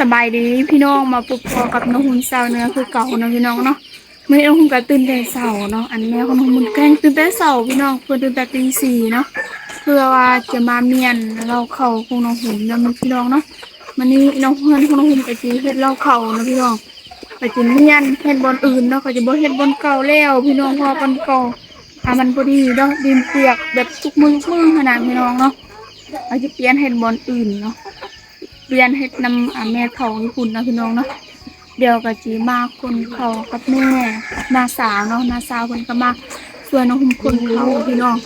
สบายดีพี่น้องมาปุบพอกับน้องหุ่นเสาเนื้อคือเก่าเนาะพี่น้องเนาะเมื่อนี้น้องหุ่นก็ตื่นแต่เสาเนาะอันแม่ของน้องหุ่นแกล้งตื่นแต่เสาพี่น้องเพื่อตื่นแต่ตีสี่เนาะเพื่อว่าจะมาเมียนเราเข่าของน้องหุ่นเนาะพี่น้องเนาะมันนี้น้องเพื่อนของน้องหุ่นก็จีเฮ็ดเราเข่าเนาะพี่น้องไปจิเมียนเฮ็ดบอลอื่นเนาะก็จะบ่เฮ็ดบอลเก่าแล้วพี่น้องพราะว่าบอลเก่าอะมันพอดีเนาะดินเปียกแบบทุกมือทุกมือขนาดพี่น้องเนาะเราจะเปลี่ยนเฮ็ดบอลอื่นเนาะ เรียนเฮ็ดนำอาแม่เขาญี่ปุ่นนะพี่น้องเนาะเดี๋ยวก็จีมาคนเขากับแม่นาสาวเนาะนาสาวเพิ่นก็มาช่วยน้องหุ่มคนเขาพี่น้อง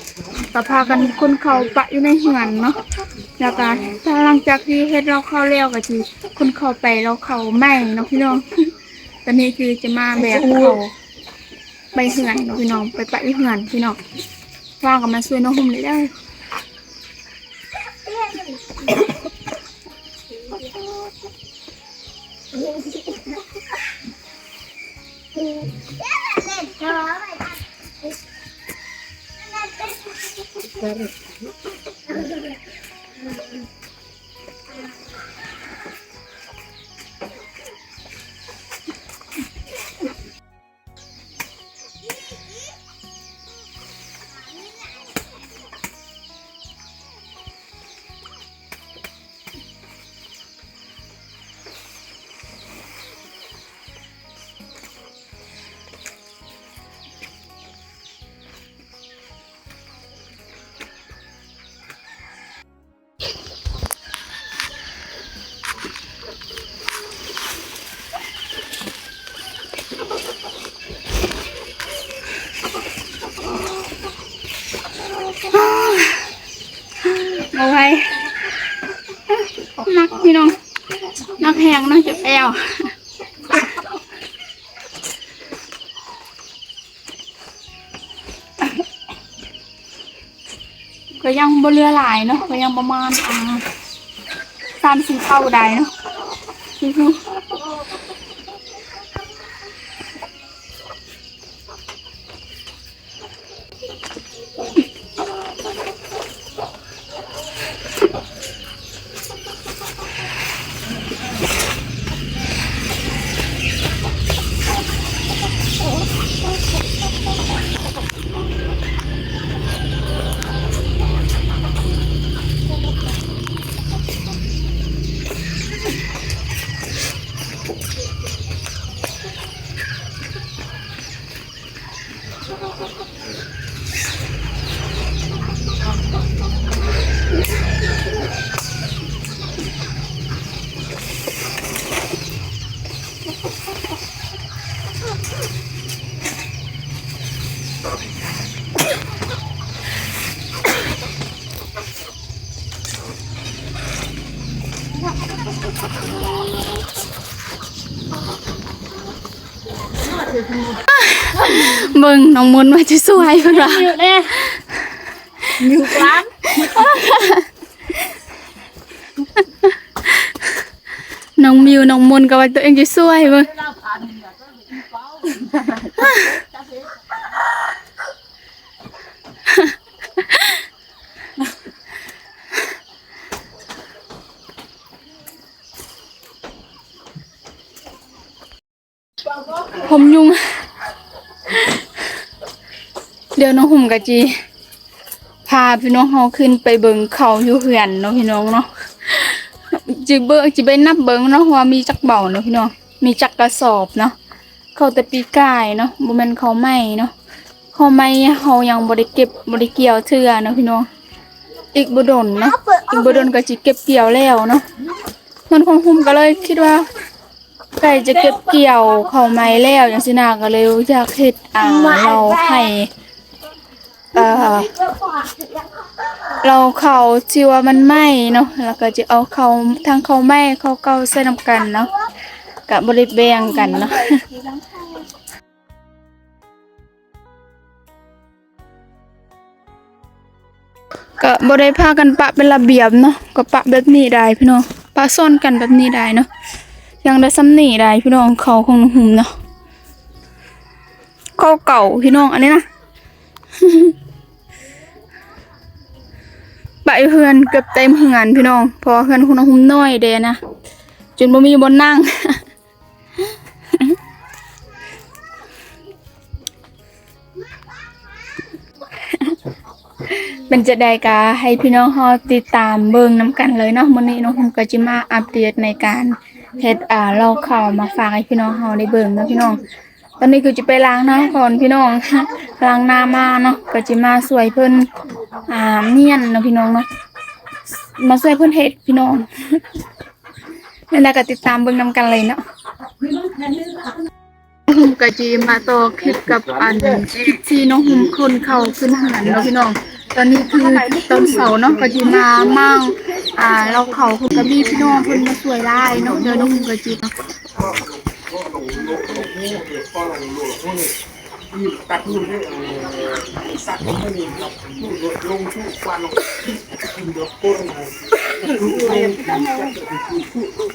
ก็พากันคนเขาปะอยู่ในเหือนเนาะแล้วก็ถ้าหลังจากที่เฮ็ดเราเข้าแล้วก็จีคนเขาไปเราเขาใหม่เนาะพี่น้องตอนนี้คือจะมาแบกเขาไปเหือนเนาะพี่น้องไปปะอยู่เหือนพี่น้องว่างก็มาช่วยน้องหุ่มเลยได้ อเแพงนักจะแอวก็ยังบ่เรือหลายเนาะก็ยังประมาณอ่าสามสี่เท่าใดเนาะ คือมึงน้องมนต์ว่าจะสวยเพิ่นว่าอยู่เลยอยู่กลางน้องมิวน้องมนต์ก็ว่าตัวเองจะสวยเบิ่งผ มยุง เดี๋ยวน้องหุ่มกะจี พาพี่น้องเฮาขึ้นไปเบิ่งเขาอยู่เหือนเนาะพี่น้องเนาะจิเบิ่งจิไปนับเบิ่งเนาะว่ามีจักเบาเนาะพี่น้อง มีจักกระสอบเนาะเขาแต่ปีกายเนาะบ่แม่นเขาใหม่เนาะเขาใหม่เฮายังบ่ได้เก็บบ่ได้เกี่ยวเทื่อเนาะพี่น้อง อีกบดนเนาะ อีกบดนก็สิเก็บเกี่ยวแล้วเนาะมันของหุ่มก็เลยคิดว่า ใกล้จะเก็บเกี่ยวเขาใหม่แล้วจังซี่นะก็เลยอยากเฮ็ดอ่าเราให้เอ่อเราเขาที่ว่ามันไหม้เนาะแล้วก็จะเอาเขาทางเขาไหม้เขาเกาใส่นำกันเนาะกับบริแบ่งกันเนาะก็บริพากันปะเป็นระเบียบเนาะก็ปะแบบนี้ได้พี่น้องปะซ่อนกันแบบนี้ได้เนาะ ยังได้ซ้ำหนีได้พี่น้องเขาของน้องหุ่มเนาะเขาเก่าพี่น้องอันนี้นะไปเฮือนเกือบเต็มเฮือนพี่น้อง พอเฮือนคุณหุ่มน้อยเดนะจนบ่มีบนนั่งเป็นจะได้กาให้พี่น้องเฮาติดตามเบิ่งนํกันเลยเนาะมื้อนี้น้องผมก็จิมาอัปเดตในการ เฮ็ดอ่าเล่าข่ามาฝากให้พี่น้องเฮาได้เบิ่งเนาะพี่น้อง ตอนนี้ก็จะไปล้างหน้าก่อนพี่น้องล้างหน้ามาเนาะก็จะมาสวยเพิ่นอ่าเมียนเนาะพี่น้องเนาะมาสวยเพิ่นเฮ็ดพี่น้องนั่นแหละก็ติดตามเบิ่งนํกันเลยเนาะหุ่มกะจีมาต่อคลิปกับอันคลิปที่น้องหุ่มคนเขาขึ้นหันเนาะพี่น้อง ตอนนี้คือตอนเสาร์เนาะกะจีมามั่งอ่า เราเขาคุณกะมีพี่น้องเพิ่นมาสวยไล่เนาะเดี๋ยวน้องหุ่มกะจีเนาะ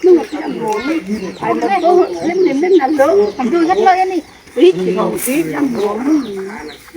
กูบอกไปนี่ก็แพโ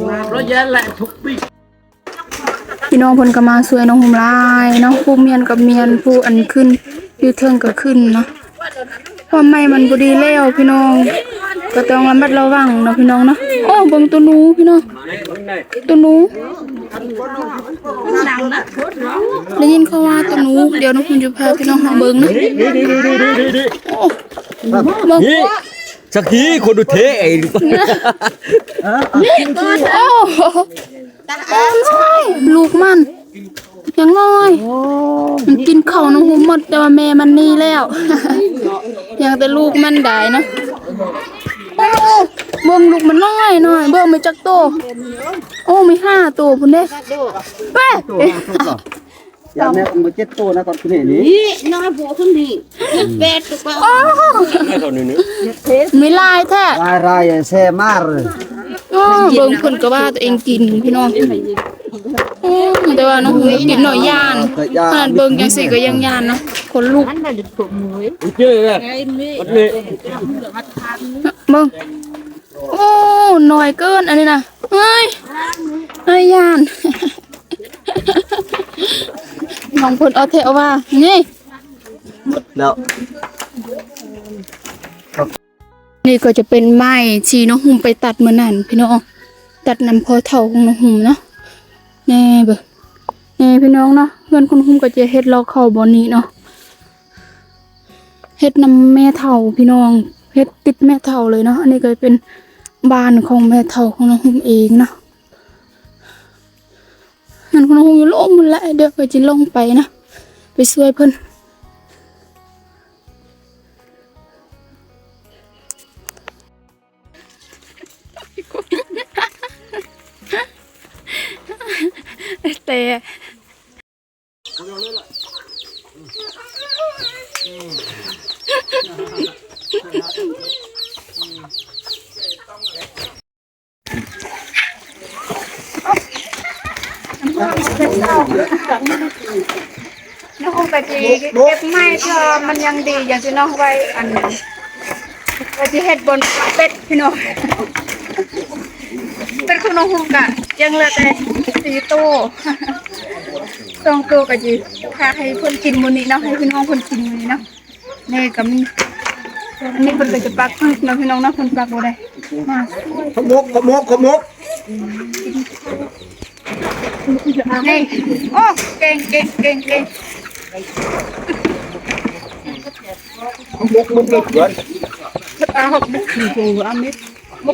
วมากเลยล่ะพี่น้องเพิ่นก็มาสวยน้องหุ่มหลายเนาะผู้เมียนกับเมียนผู้อันขึ้นอยู่เทิงก็ขึ้นเนาะเพราะใหม่มันบ่ดีแล้วพี่น้องก็ต้องระมัดระวังเนาะพี่น้องเนาะโอ้เบิ่งตัวหนูพี่น้องตัวหนูได้ยินเขาว่าตัวหนูเดี๋ยวน้องคุณจะพาพี่น้องหาเบิ้งนะโอ้เบิ้งนี่ สักทีคนดูเทไอ้ โอ้ลูกมันยังน้อยมันกินข้าวน้องหูหมดแต่ว่าแม่มันนี่แล้ว ยังแต่ลูกมันได้นะโอ้เบิ้งลูกมันน้อยหน่อยเบิ้งไม่จักโต โอ้มีห้าตัวพุ่นเด้เป้ อย่าแม่ผมมาเจ็ดตัวนะก่อนคุณเห็นนี้นี่น้อยผัวคนนี้เป็ดก็โอ้ไม่เท่านี้นึมีลายแท้รายรายแซ่มากเลยอ้อเบิ่งเพิ่นก็ว่าตัวเองกินพี่น้องอืมแต่ว่าน้องหูกินหน่อยย่านขนาดเบิ่งจังซี่ก็ยังย่านเนาะคนลุกมันได้ถูกมือเจ๊เลยวัดนี้เบิ่งโอ้หน่อยเกินอันนี้น่ะเฮ้ยเฮ้ยย่าน น้องเพิ่นเอาเทเอาว่านี่แล้วนี่ก็จะเป็นไม้ที่น้องหุ่มไปตัดมื้อนั้นพี่น้องตัดนำพอเฒ่าของน้องหุ่มเนาะแน่เบิ่งแน่พี่น้องเนาะเพื่อนคุณหุ่มก็จะเฮ็ดเลาเข้าบ่นี้เนาะเฮ็ดนำแม่เฒ่าพี่น้องเฮ็ดติดแม่เฒ่าเลยเนาะอันนี้ก็เป็นบ้านของแม่เฒ่าของน้องหุ่มเองเนาะ นั่นของน้องหุ่มอยู่ลงหมดแล้วเดี๋ยวก็จะลงไปนะ ไปช่วยเพิ่นแต่ น้องกะจีเก็บไม้เธอมันยังดีอย่างที่น้องไว้อันนี้กะจีเฮ็ดบนเป็ดพี่น้องเป็ดคุณน้องหุกะยังเหลือแต่สีโตวสองตัวกะจีพาให้เพิ่นกินมื้อนี้เนาะให้พี่น้องเพิ่นกินมื้อนี้เนาะนี่ก็มีอันนี้เพิ่นก็จะปักพึกเนะพี่น้องนะเพิ่นปักบ่ได้มาขมกขมกขมก นี่โอ้เก่งเก่งเก่งเก่งขมกมุกเลยเกินตาหกผัวอเมริกบ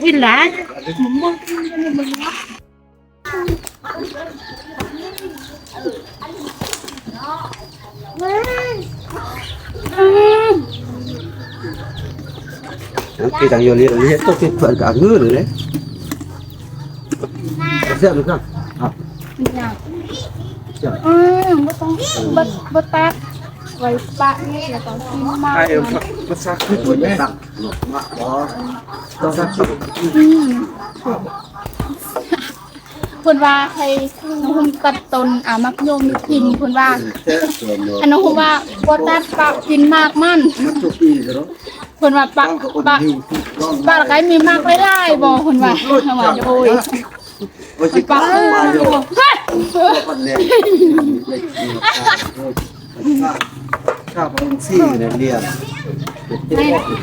อกวินหลานที่ต่างโยาเห็นต้องเปิดกลางงื้อเลยเนี่ยเสียบหรือเปล่าอะเออบ่ต้องบ่บ่ตัดไว้ปะนี่แล้วก็กินมากไอ้นะภาษาคือตัวนี้ตักมาบ่ต้องสักอืมเพิ่นว่าใครน้องหุ่มกัดตนอ่ามักโยมีกินเพิ่นว่าแท้ส่วนเนาะอันน้องหุ่มว่าบ่ตัดปะกินมากมันมันจุกอีเนาะเพิ่นว่าปะปะปะแล้วก็ให้มีมากหลายๆบ่เพิ่นว่าเพิ่นว่าโอ้ย ว่าสิปะปะเออมาอยู่เฮ้ยคนเนี่ยข้าวของซี่เนี่ยเรียน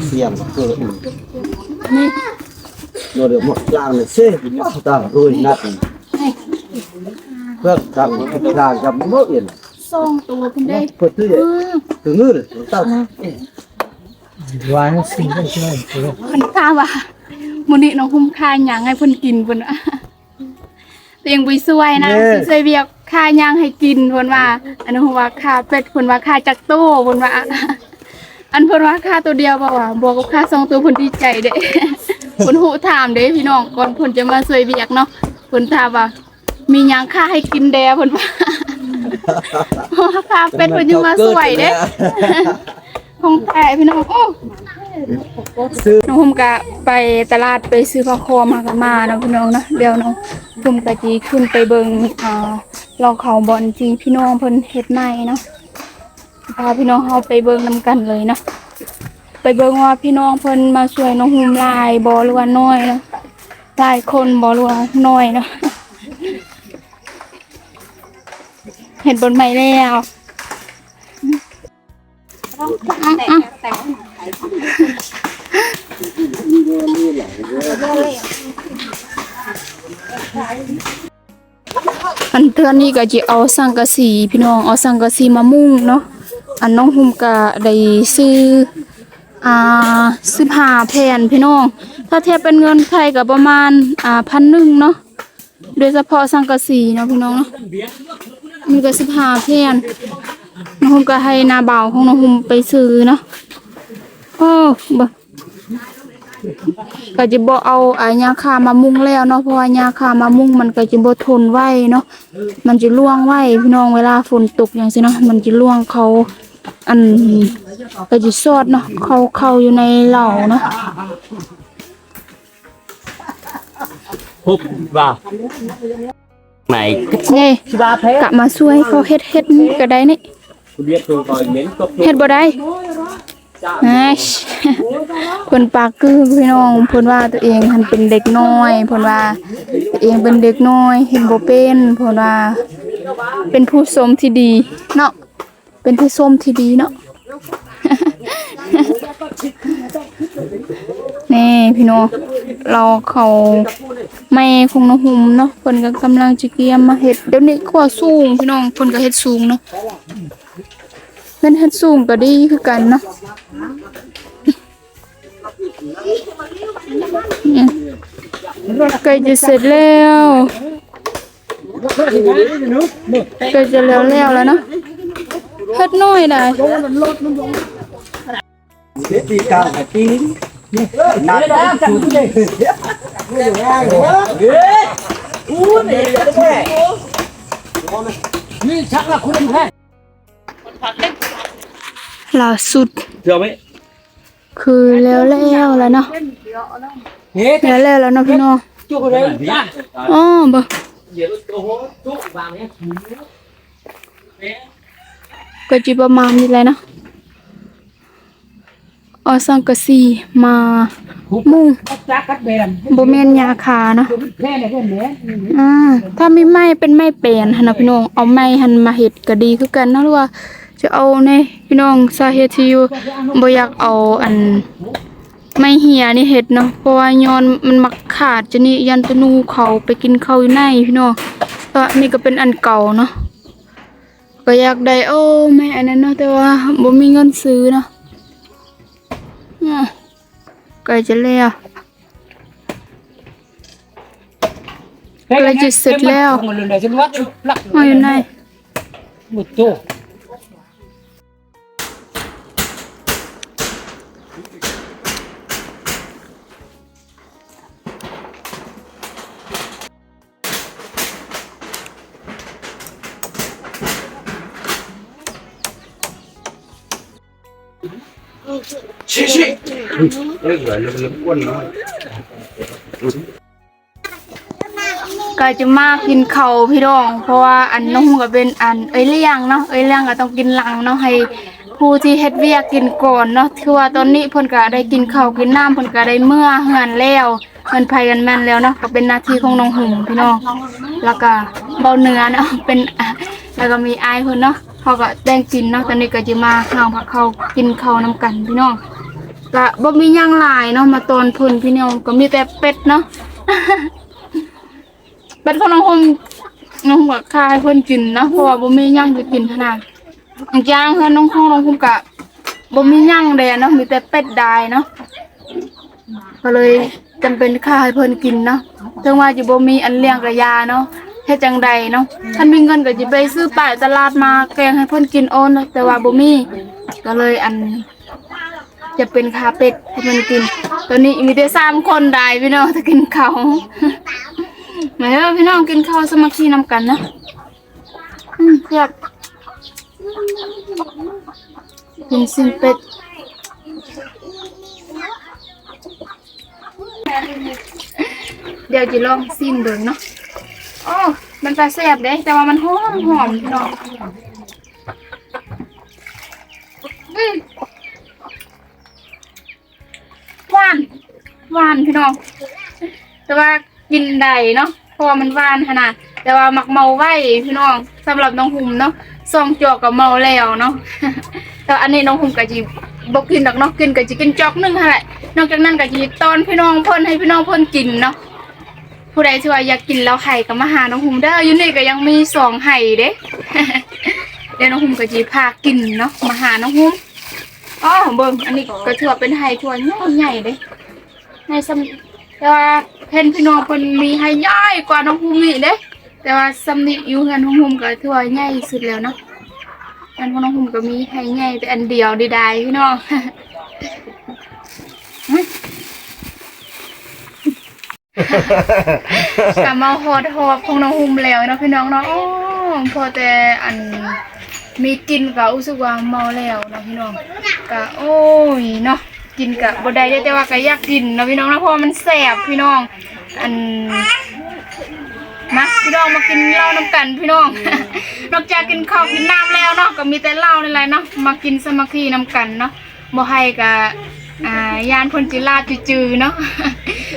เสียงคืออื่นนี่โดนหมดกลางเลยเซ่ตารุ่ยนัดเพื่อทำกลางกับมืออื่นส่งตัวเพิ่นได้เพื่อที่เออถึงมือเลยตั้งวางสิ่งที่ช่วยเพิ่นกล้าว่ามื้อนี้น้องหุ่มคายหยังให้เพิ่นกินเพิ่นว่าตัวเองบ่ช่วยนะสิช่วยเวียกค่าหยังให้กินเพิ่นว่า อันนั้นเพิ่นว่าค่าเป็ดเพิ่นว่าค่าจักโตเพิ่นว่า อันเพิ่นว่าค่าตัวเดียวบ่ว่าบวกกับค่าสองตัวเพิ่นดีใจเด้ เพิ่นฮู้ถามเด้พี่น้องก่อนเพิ่นจะมาช่วยเวียกเนาะเพิ่นถามว่า มีหยังค่าให้กินแดเพิ่นว่าเพราะว่าค่าเป็ดเพิ่นยังมาช่วยเด้ของแต่พี่น้องโอ้ซื้อ น้องผมก็ไปตลาดไปซื้อผ้าคอมากันมาเนาะพี่น้องเนาะเดี๋ยวน้องผมก็จีขึ้นไปเบิงอ่าลองเขาบอลจีพี่น้องเพิ่นเฮ็ดใหม่เนาะพาพี่น้องเฮาไปเบิงนํกันเลยเนาะไปเบิงว่าพี่น้องเพิ่นมาช่วยน้องหุมลายบ่หรือว่าน้อยเนาะลายคนบ่หรือว่าน้อยเนาะเห็นบนใหม่แล้วอะอะ อันเทือนนี้ก็จะเอาสังกะสีพี่น้องเอาสังกะสีมามุ่งเนาะอันน้องหุมก็ได้ซื้ออ่าสิบห้าแผ่นพี่น้อง ถ้าเทียบเป็นเงินไทยก็ประมาณอ่าพันหนึ่งเนาะโดยเฉพาะสังกะสีเนาะพี่น้องเนาะมีก็สิบห้าแผ่นน้องหุมก็ให้นาเบาของน้องหุมไปซื้อเนาะโอ้บ่ ก็จะบ่เอาอายาคามามุงแล้วเนาะเพราะว่ายาคามามุงมันก็จะบ่ทนไหวเนาะมันจะล่วงไหวพี่น้องเวลาฝนตกอย่างซี่เนาะมันจะล่วงเขาอันก็จะซอดเนาะเขาเข้าอยู่ในเหล่าเนาะฮุบว่าไหนนี่กะมาช่วยเขาเฮ็ดเฮ็ดก็ได้นี่คุณเรียกตัวก่อนเหม็นก็เฮ็ดบ่ได้ ฮัชเพิ่นปากคือพี่น้องเพิ่นว่าตัวเองหันเป็นเด็กน้อยเพิ่นว่าตัวเองเป็นเด็กน้อยเห็นบ่เป็นเพิ่นว่า เป็นผู้สมที่ดีเนาะเป็นผู้สมที่ดีเนาะนี่พี่น้องเราเขาไม่คงน้องหุมเนาะเพิ่นก็กำลังจะเกียมมาเฮ็ดเดี๋ยวนี้ก็ว่าสูงพี่น้องเพิ่นก็เฮ็ดสูงเนาะเพิ่นเฮ็ดสูงก็ดีคือกันเนาะ ใกล้จะเสร็จแล้วใกล้จะแล้วแล้วแล้วเนาะเฮ็ดน้อยได้เด็ดตีกลางไอ้ปีนี่นัดชุดเลยล่าสุดเชื่อไหม คือแล้วแล้วแล้วเนาะแล้วแล้วแล้วเนาะพี่น้องจุกเลยอ๋อบ่เดี๋ยวโอ้โหจุกวางเนี่ยก็จิประมาณนี้แหละเนาะเอาสังกะสีมามุงจักกัดเบนบ่แม่นยาคาเนาะแค่ไหนกันเนี่ยอ่าถ้าไม่ไหม้เป็นไม้แปลนหั่นน่ะพี่น้องเอาไม้หันมาเฮ็ดก็ดีคือกันเนาะหรือว่า จะเอาในพี่น้องสาเหตุที่อยู่บ่อยากเอาอันไม้เหียนี่เฮ็ดเนาะเพราะว่าย้อนมันมักขาดจะนี่ยันตะนูเขาไปกินข้าวอยู่ในพี่น้องก็นี่ก็เป็นอันเก่าเนาะก็อยากได้โอ้แม่อันนั้นเนาะแต่ว่าบ่มีเงินซื้อเนาะอะใกล้จะแล้วมันเลยฉันวัดหลักเอาอยู่ในหมดตัว ชิชิเอ้ยเหลือลืมอ้วนน้อยก็จะมากินข้าวพี่น้อง เพราะว่าอันน้องก็เป็นอันเอ้ยเลี้ยงเนาะเอ้ยเลี้ยงก็ต้องกินหลังเนาะให้ผู้ที่เฮ็ดเวียกกินก่อนเนาะคือว่าตอนนี้เพิ่นก็ได้กินข้าวกินน้ำเพิ่นก็ได้เมื่อเฮือนแล้วเพิ่นไผกันแม่นแล้วเนาะก็เป็นหน้าที่ของน้องหุ่มพี่น้อง แล้วก็เบาเนื้อเนาะเป็นแล้วก็มีอายเพิ่นเนาะ เขาก็แต่งกินเนาะตอนนี้ก็จะมาน้องพักเขากินข้าวนํกันพี่น้องก็บ่มีหยังลายเนาะมาตอนพิ่นพี่น้องก็มีแต่เป็ดเนาะเป็ดเของน้องหุ่มน้องหุ่มก็คายเพิ่นกินเนาะเพราะว่าบ่มีหยังจะกินขนาดย่างเฮือนน้องของน้องหุ่มก็บ่มีหยังเลยเนาะมีแต่เป็ดดายเนาะก็เลยจำเป็นค่าให้เพิ่นกินเนาะถึงว่าจะบ่มีอันเลี้ยงกระยาเนาะ เฮ็ดจังใดเนาะคันมีเงินก็สิไปซื้อป้ายตลาดมาแกงให้เพิ่นกินโอนแต่ว่าบ่มีก็เลยอัน จะเป็นคาเป็ดให้มันกิน ตอนนี้มีแต่สามคนได้พี่น้องจะกินข้าวมาแล้วพี่น้องกินข้าวสมัคคีนำกันนะอืมครับกินซิมเป็ดเดี๋ยวจะลองซิมดูเนาะ โอ้มันตาแซ่บเด้ แต่ว่ามันหอมหอมพี่น้องอืมหวานหวานพี่น้อง แต่ว่ากินได้เนาะเพราะว่ามันหวานขนาดแต่ว่ามักเมาไว้พี่น้องสำหรับน้องหุ่มเนาะซองจอกกับเมาแล้วเนาะ แต่อันนี้น้องหุ่มก็จีบกินดอกเนาะกินก็จะกินจอกหนึงหั่นแหละนอกจากนั้นก็จีตอนพี่น้องเพ่นให้พี่น้องเพ่นกินเนาะ ผู้ใดที่ว่าอยากกินแล้วไข่ก็มาหาน้องหุมเด้ออยู่นี่ก็ยังมีสองไห่เด้ เดี๋ยวน้องหุ่มก็จีพากินเนาะมาหาน้องหุ่มอ๋อเบิ่งอันนี้ก็ถือว่าเป็นไห่ทั่วใหญ่ๆเด้ในสำแต่ว่าเพนพี่น้องเพิ่นมีให้ใหญ่กว่าน้องภูมินี่เด้ แต่ว่าสำนิอยู่กันน้องภูมิก็ถือว่าใหญ่สุดแล้วเนาะอันของน้องภูมิก็มีให้ใหญ่แต่อันเดียวได้ๆพี่น้อง กะมาฮอดฮอบของน้องภูมิแล้วเนาะพี่น้องเนาะอ้พอแต่อันมีกินก็รู้สึกว่าเมาแล้วเนาะพี่น้องก็โอ้ยเนาะกินกะบ่ได้เด้แต่ว่าก็อยากกินเนาะพี่น้องนะเพราะว่ามันแซ่บพี่น้อง อันมาพี่น้องมากินเหล้าน้ำกันพี่น้อง นอกจากกินข้าวกินน้ำแล้วเนาะก็มีแต่เหล้านี่แหละเนาะมากินสมัคคีน้ำกันเนาะบ่ให้กะ อ่ายานพลจิลาจือๆเนาะ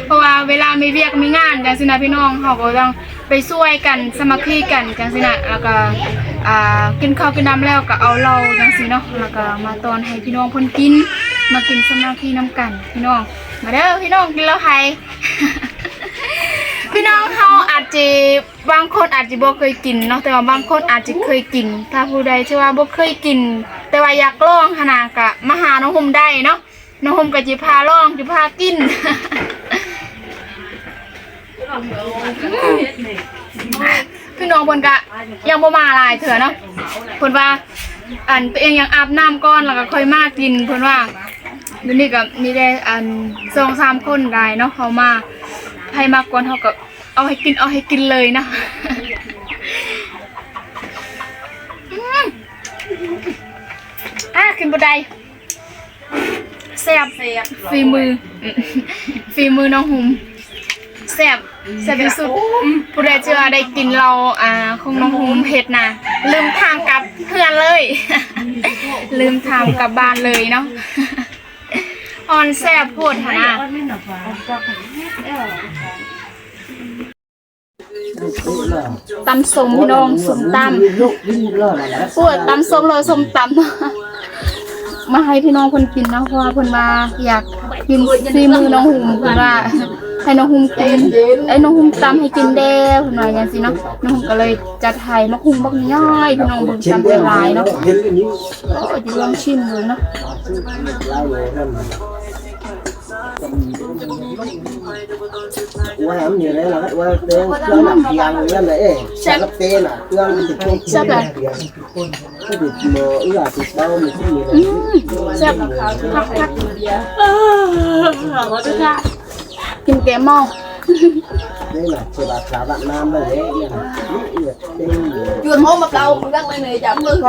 เพราะว่าเวลามีเวียกมีงานจังซี่นะพี่น้องเฮาก็ต้องไปช่วยกันสมัคคีกันจังซี่นะแล้วก็อ่ากินข้าวกินน้ำแล้วก็เอาเหล้าจังซี่เนาะแล้วก็มาตอนให้พี่น้องเพนกิน มากินสมัคคีน้ำกัน พี่น้อง มาเด้อพี่น้องกินแล้วไห้พี่น้องเขาอาจจะบางคนอาจจะบ่เคยกินเนาะแต่ว่าบางคนอาจจะเคยกิน ถ้าผู้ใดที่ว่าบ่เคยกิน แต่ว่าอยากลองขนาดกะมาหาน้องหมได้เนาะ น้องหมก็จะพาลองจะพากินพี่น้องเพิ่นกะยังบ่มาหลายเถื่อเนาะเพิ่นว่าอันตัวเองยังอาบน้ำก่อนแล้วก็ค่อยมากินเพิ่นว่าเดี๋ยวนี้ก็มีได้อันสองสามคนได้เนาะเขามาให้มาก่อนเขาก็เอาให้กินเอาให้กินเลยนะอะกินบ่ได แซ่บฝีมือ ฝีมือน้องหุมแซ่บแซ่บที่สุดผู้ใดเจอได้กินเราอ่าของน้องฮูมเผ็ดนะลืมทางกลับเพื่อนเลย ลืมทางกลับบ้านเลยเนาะออนแซ่บโพดหนนะตำสมพี่น้องสมตำลูกยิ่งเลิศอะไรปวดตำส้มเลยส้มตำ มาให้พี่น้องคนกินเนาะเพราะว่าเพิ่นมาอยากกินซีมือน้องหุมเพิ่นว่าให้น้องหุมกินไอ้น้องหุมตำให้กินแด้เพิ่นว่าอย่างซี่เนาะน้องหุมก็เลยจัดให้น้องหุมบักย่อยพี่น้องเบิ่งชิ้นตำเดียวหลายเนาะเห็นกันนี้ก็จะลองชิมดูเนาะ hamnya le la wa de la na piang ya le eh sa la pe na tuang ti ko sa la ko de mo u la ti ba mo ti ni le sa ka ka ka ka ya ko de ka kim ke mo đây là chị bà xã bạn nam đây đấy chuồn hôn mập đầu đang lên này chậm luôn